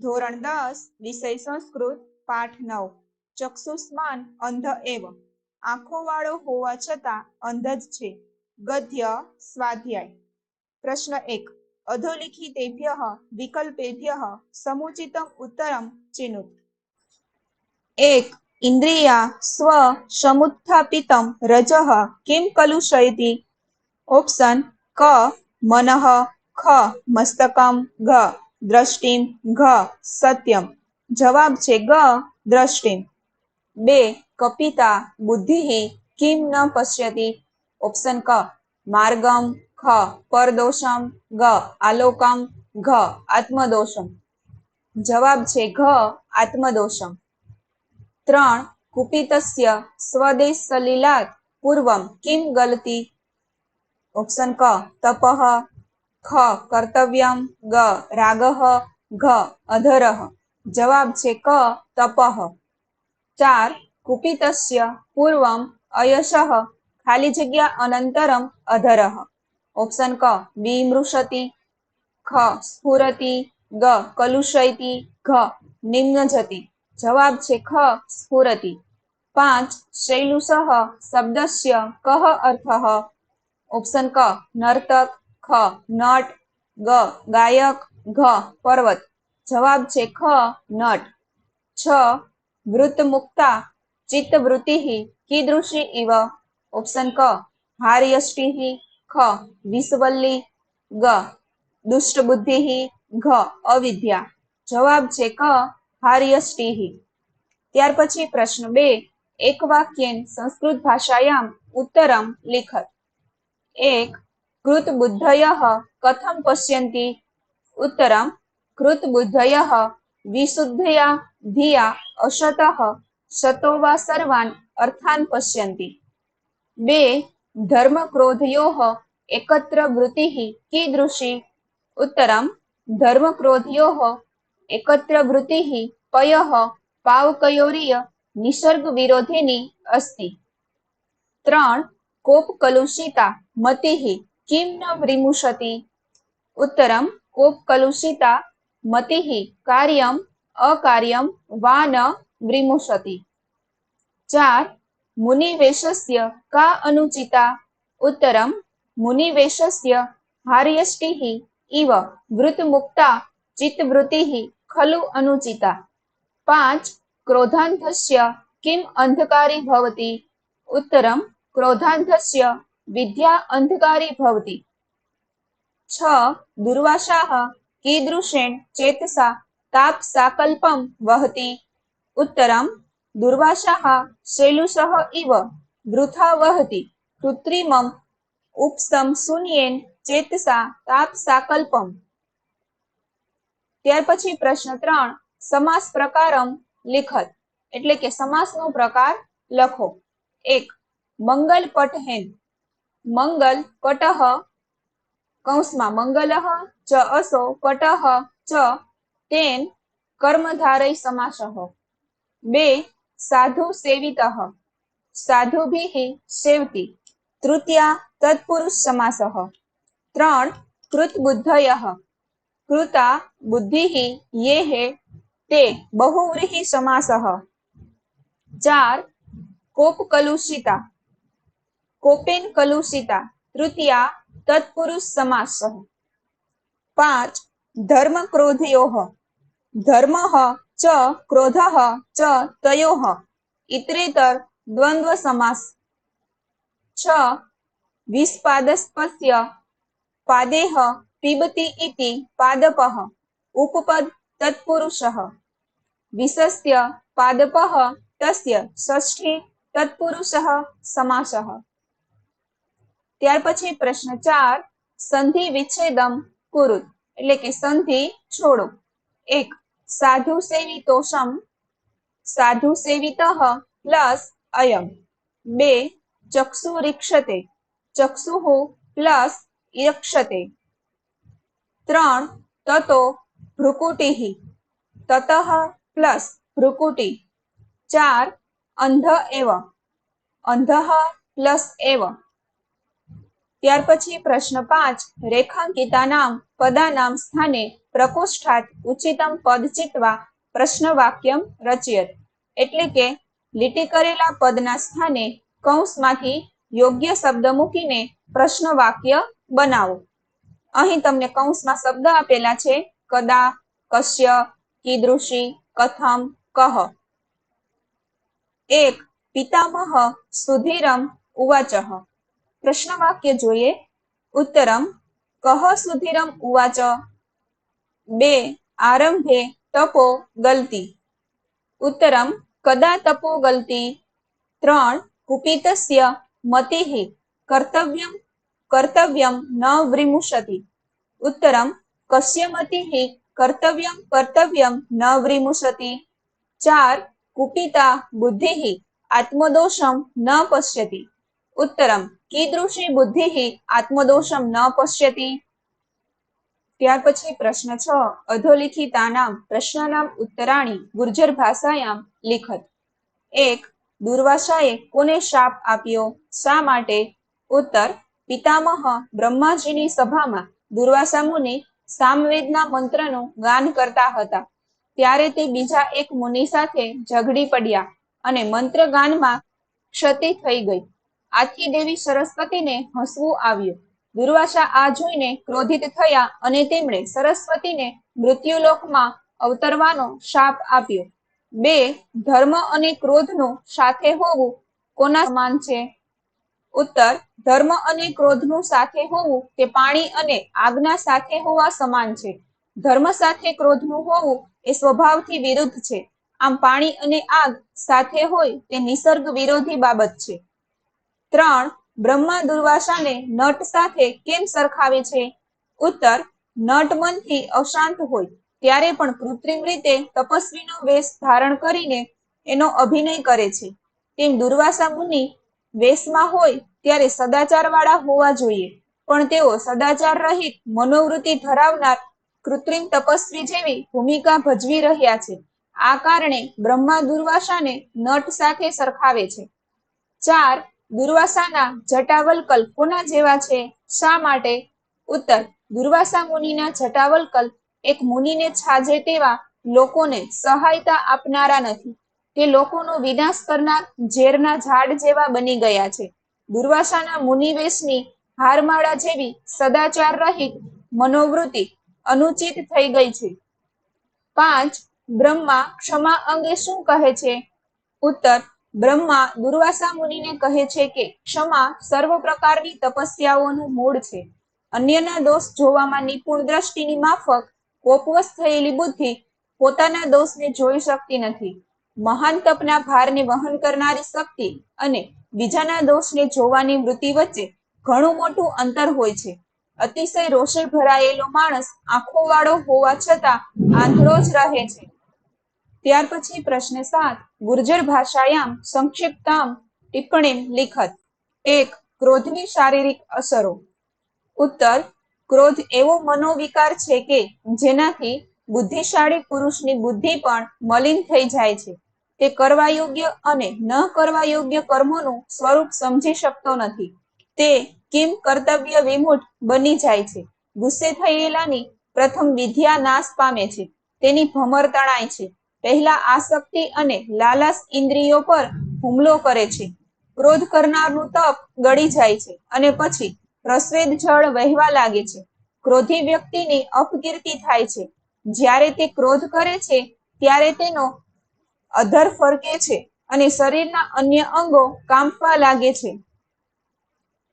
ધોરણ દસ, વિષય સંસ્કૃત, પાઠ નવ. ચક્ષુષ્માન અંધ એવ આંખોવાળો હોવા છતાં અંધ જ છે. ગદ્ય, સ્વાધ્યાય. પ્રશ્ન એક. અધોલિખિતેભ્ય, વિકલ્પેભ્ય, સમુચિતમ, ઉત્તરમ, ચિનુત. એક. ઇન્દ્રિયા, સ્વ, સમુત્થાપિતમ રજ કિમ કલુષયતિ ઓપ્શન ક. મનઃ, ખ. મસ્તકમ, ઘ. દ્રષ્ટિમ ઘ, સત્યમ. જવાબ છે ગ, દ્રષ્ટિમ. બે, કપિતા બુદ્ધિ કિમ ન પશ્યતિ. ઓપ્શન ક, માર્ગમ, ખ, પરદોષમ, ગ, આલોકમ, ઘ, આત્મદોષમ. જવાબ છે ઘ, આત્મદોષમ. ત્રણ, કુપિતસ્ય સ્વદેશ સલીલાત પૂર્વમ, કિમ ગલતી. ઓપ્શન ક, તપઃ ખ, કર્તવ્યમ, ગ, રાગઃ, ઘ, અધરઃ. જવાબ છે ક, તપઃ. ચાર, કુપિતસ્ય, પૂર્વમ, અયશઃ. ખાલી જગ્યા અનંતરમ, અધરઃ. ઓપ્શન ક વિમૃશતિ ખ, સ્ફુરતિ. ગ, કલુષયતિ. ઘ, નિમ્નજતિ. જવાબ છે ખ, સ્ફુરતિ. પાંચ, શૈલુષ, શબ્દસ્ય કહ અર્થ. ઓપ્શન ક, નર્તક. ખ, નટ, ગ, ગાયક, ઘ, પર્વત. જવાબ છે ખ, નટ. છ, વૃત્તમુક્તા ચિત્તવૃત્તિ કીદૃશી ઇવ ઓપ્શન ક હાર્યષ્ટિ ખ, વિષવલ્લી, ગ દુષ્ટબુદ્ધિ ઘ, અવિદ્યા. જવાબ છે ક હાર્યષ્ટિ ત્યાર પછી પ્રશ્ન બે, એક વાક્યેન સંસ્કૃત ભાષાયામ ઉત્તરમ લિખત. એક કૃત બુદ્ધય કથમ પશ્યન્તિ ઉત્તરમ કૃત બુદ્ધય વિશુદ્ધયા ધિયા અશતઃ શતો વા સર્વાન અર્થાન પશ્યન્તિ બે ધર્મ ક્રોધયો એકત્ર વૃત્તિ કીદૃશી ઉત્તરમ ધર્મ ક્રોધયો એકત્ર વૃત્તિ પય પાવકયોરીય નિસર્ગ વિરોધિની અસ્તિ ત્રણ કોપ કલુષિતા મતિ કિમ ન વ્રિમુષતિ ઉત્તરમ, કોપ કલુષિતા મતિ કાર્યમ, અકાર્યમ વા ન વ્રિમુષતિ ચાર, મુનિવેશસ્ય, કા અનુચિતા. ઉત્તરમ, મુનિવેશસ્ય હાર્યષ્ટિ ઇવ વૃતમુક્તા ચિત્તવૃત્તિ ખલુ અનુચિતા. પાંચ, ક્રોધાંધસ્ય, કિમ અંધકારી ભવતી. ઉત્તરમ, ક્રોધાંધસ્ય વિદ્યા અંધકારી ભવતી. છ, દુર્વાસાહ, કીદૃશેણ, ચેતસા, તાપ સાકલ્પમ વહતી. ઉત્તરમ, દુર્વાસાહ શેલુષ ઇવ, વૃથા વહતી. કૃત્રિમમ, ઉપસમ શૂન્યેન, ચેતસા, તાપ સાકલ્પમ. ત્યાર પછી પ્રશ્ન ત્રણ, સમાસ પ્રકારમ લિખત, એટલે કે સમાસનો પ્રકાર લખો. એક, મંગલ પટહેન મંગલ કટહ, કૌંસમાં મંગલ ચ અસો કટહ, ચ, તેન, કર્મધારય સમાસહ. બે, સાધુ સેવિતઃ. સાધુભિः સેવતી. તૃતીયા, તત્પુરુષ સમાસહ. ત્રણ, કૃત બુદ્ધયઃ. કૃતા બુદ્ધિઃ યેહ, તે બહુવ્રીહિ સમાસહ. ચાર કોપ કલુષિતા કોપેન કલુષિતા તૃતીયા તત્પુરુષ સમાસ પાંચ ધર્મ ક્રોધયો ધર્મ ચ ક્રોધ ચ તયો ઇતરેતર દ્વંદ્વ સમાસ. છ વિસ્પાદસ્પસ્ય પાદેહ પિબતી ઇતિ પાદપ ઉપપદ તત્પુરુષ વિશસ્ય પાદપ તસ્ય ષષ્ઠી તત્પુરુષ સમાસઃ ત્યાર પછી પ્રશ્ન ચાર, સંધિ વિચ્છેદમ કુરુત એટલે કે સંધિ છોડો. એક, સાધુ સેવિતોષમ સાધુ સેવિતઃ પ્લસ અયમ. બે, ચક્ષુ રીક્ષતે ચક્ષુ પ્લસ ઈક્ષતે ત્રણ, તતો ભ્રુકુટી તતઃ પ્લસ ભ્રુકુટી. ચાર, અંધ એવ, અંધ પ્લસ એવ. ત્યાર પછી પ્રશ્ન પાંચ રેખાંકિતાનામ પદાનામ સ્થાને પ્રકોષ્ઠાત ઉચિતમ પદ ચિતવા પ્રશ્ન વાક્યમ રચયત. એટલે કે, લીટી કરેલા પદના સ્થાને કૌંસમાંથી યોગ્ય શબ્દ મૂકીને પ્રશ્ન વાક્ય બનાવો. અહીં તમને કૌંસમાં શબ્દ આપેલા છે, કદા, કશ્ય, કીદૃશી, કથમ, કહ. એક, પિતામહ, સુધીરમ, ઉવાચહ. પ્રશ્ન વાક્ય જોઈએ. ઉત્તરમ, કહ સુધીરમ ઉવાચ. બે, આરંભે તપો ગલતી. ઉત્તરમ, કદા તપો ગલતી. ત્રણ, કુપિતસ્ય મતિઃ કર્તવ્યમ કર્તવ્યમ ન વ્રિમુષતિ. ઉત્તરમ, કસ્ય મતિઃ કર્તવ્યમ કર્તવ્યમ ન વ્રિમુષતિ. ચાર, કુપિતા બુદ્ધિઃ આત્મદોષમ ન પશ્યતિ. ઉત્તરમ, કીદૃશી બુદ્ધિ આત્મદોષમ ન પશ્યતિ. ત્યાર પછી પ્રશ્ન છ, અધોલિખિતાનામ, પ્રશ્નનામ ઉત્તરાણી, ગુર્જર ભાષાયામ, લિખત. એક, દુર્વાસાએ કોને શાપ આપ્યો? શા માટે? ઉત્તર, પિતામહ બ્રહ્માજીની સભામાં દુર્વાસા મુનિ સામવેદના મંત્રનું ગાન કરતા હતા. ત્યારે તે બીજા એક મુનિ સાથે ઝઘડી પડ્યા અને મંત્ર ગાનમાં ક્ષતિ થઈ ગઈ. આથી દેવી સરસ્વતીને હસવું આવ્યું. દુર્વાસા આ જોઈને ક્રોધિત થયા અને તેમણે સરસ્વતીને મૃત્યુલોકમાં અવતરવાનો શાપ આપ્યો. બે, ધર્મ અને ક્રોધનું સાથે હોવું કોના સમાન છે? ઉત્તર, ધર્મ અને ક્રોધનું સાથે હોવું તે પાણી અને આગના સાથે હોવા સમાન છે. ધર્મ સાથે ક્રોધનું હોવું એ સ્વભાવથી વિરુદ્ધ છે. આમ પાણી અને આગ સાથે હોય તે નિસર્ગ વિરોધી બાબત છે. ત્રણ બ્રહ્મા દુર્વાસાને નટ સાથે કેમ સરખાવે છે? ઉત્તર, નટ મનથી અશાંત હોય, ત્યારે પણ કૃત્રિમ રીતે તપસ્વીનો વેશ ધારણ કરીને એનો અભિનય કરે છે. તેમ દુર્વાસા મુનિ વેશમાં હોય ત્યારે સદાચારવાળા હોવા જોઈએ, પણ તેઓ સદાચાર રહિત મનોવૃત્તિ ધરાવનાર કૃત્રિમ તપસ્વી જેવી ભૂમિકા ભજવી રહ્યા છે. આ કારણે બ્રહ્મા દુર્વાસાને નટ સાથે સરખાવે છે. ચાર દુર્વાસાના જટાવલકલ કોના જેવા છે? શા માટે? ઉત્તર. દુર્વાસા મુનિના જટાવલકલ એક મુનિને છાજે તેવા લોકોને સહાયતા આપનારા નથી. તે લોકોનો વિનાશ કરનાર ઝેરના ઝાડ જેવા બની ગયા છે. દુર્વાસાના મુનિવેશની હારમાળા જેવી સદાચાર રહિત મનોવૃત્તિ અનુચિત થઈ ગઈ છે. પાંચ. બ્રહ્મા ક્ષમા અંગે શું કહે છે? ઉત્તર. બ્રહ્મા દુર્વાસા મુનિને કહે છે કે, ક્ષમા સર્વ પ્રકારની તપસ્યાઓનું મૂળ છે. અન્યના દોષ જોવામાં નિપુણ દ્રષ્ટિની માફક, કોપવશ થયેલી બુદ્ધિ પોતાના દોષને જોઈ શકતી નથી. મહાન તપના ભારને વહન કરનારી શક્તિ અને બીજાના દોષને જોવાની વૃત્તિ વચ્ચે ઘણું મોટું અંતર હોય છે. અતિશય રોષે ભરાયેલો માણસ આંખો વાળો હોવા છતાં આંધળો જ રહે છે. ત્યાર પછી પ્રશ્ન સાત, ગુર્જર ભાષાયામ સંક્ષિપ્તામ ટિપ્પણી લિખત. એક, ક્રોધની શારીરિક અસરો. ઉત્તર, ક્રોધ એવો મનોવિકાર છે કે જેનાથી બુદ્ધિશાળી પુરુષની બુદ્ધિ પણ મલિન થઈ જાય છે. તે કરવા યોગ્ય અને ન કરવા યોગ્ય કર્મોનું સ્વરૂપ સમજી શકતો નથી. તે કિમ કર્તવ્ય વિમુઠ બની જાય છે. ગુસ્સે થયેલાની પ્રથમ વિદ્યા નાશ પામે છે. તેની ભમર તણાય છે. પહેલા આસક્તિ અને લાલસ ઇન્દ્રિયો પર હુમલો કરે છે. ક્રોધ કરનારનું તપ ગળી જાય છે અને પછી રસવેદ જળ વહેવા લાગે છે. ક્રોધી વ્યક્તિની અપકીર્તિ થાય છે. જ્યારે તે ક્રોધ કરે છે, ત્યારે તેનો અધર ફરકે છે અને શરીરના અન્ય અંગો કાંપવા લાગે છે.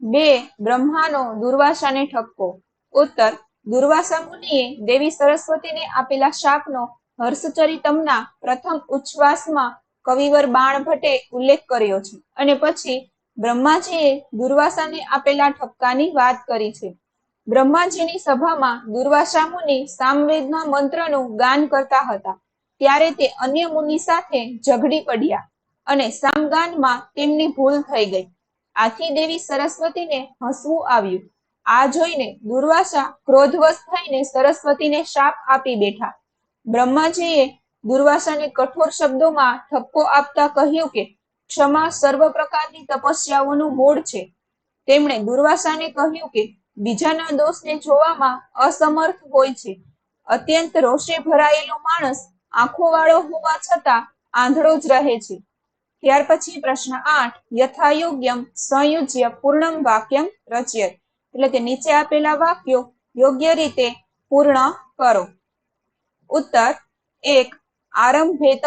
બે, બ્રહ્માનો દુર્વાસાને ઠપકો. ઉત્તર, દુર્વાસા મુનિએ દેવી સરસ્વતીને આપેલા શાપનો હર્ષચરિતમના પ્રથમ ઉચ્છ્વાસમાં કવિવર બાણભટ્ટે ઉલ્લેખ કર્યો છે. અને પછી બ્રહ્માજીએ દુર્વાસાને આપેલા ઠપકાની વાત કરી છે. બ્રહ્માજીની સભામાં દુર્વાસા મુનિ સામવેદના મંત્રનું ગાન કરતા હતા. ત્યારે તે અન્ય મુનિ સાથે ઝઘડી પડ્યા અને સામગાનમાં તેમની ભૂલ થઈ ગઈ. આથી દેવી સરસ્વતીને હસવું આવ્યું. આ જોઈને દુર્વાસા ક્રોધવશ થઈને સરસ્વતીને શાપ આપી બેઠા. બ્રહ્માજીએ દુર્વાસાને કઠોર શબ્દોમાં ઠપકો આપતા કહ્યું કે, ક્ષમા સર્વ પ્રકારની તપસ્યાઓનું મૂળ છે. તેમણે દુર્વાસાને કહ્યું કે, બીજાના દોષને જોવામાં અસમર્થ હોય છે. અત્યંત રોષે ભરાયેલો માણસ આંખોવાળો હોવા છતાં આંધળો જ રહે છે. ત્યાર પછી પ્રશ્ન આઠ, યથાયોગ્યમ સંયુજ્ય પૂર્ણમ વાક્યમ રચ્ય એટલે કે નીચે આપેલા વાક્યો યોગ્ય રીતે પૂર્ણ કરો. ઉત્તર, એક, આરંભે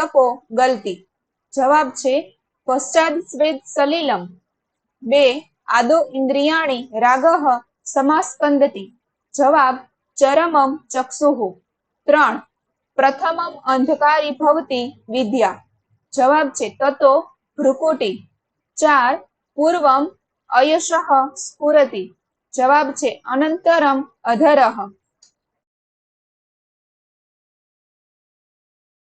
ગલતી. જવાબ છે, પશ્ચાદ સ્વેદ સલિલમ. બે, આદો ઇન્દ્રિયાણી, રાગહ, સમાસ્કંદતી. જવાબ, ચરમમ ચક્ષુહુ. ત્રણ, પ્રથમમ અંધકારી ભવતી વિદ્યા. જવાબ છે તતો ભ્રુકુટી. ચાર, પૂર્વમ અયશઃ સ્ફુરતી. જવાબ છે, અનંતરમ અધરહ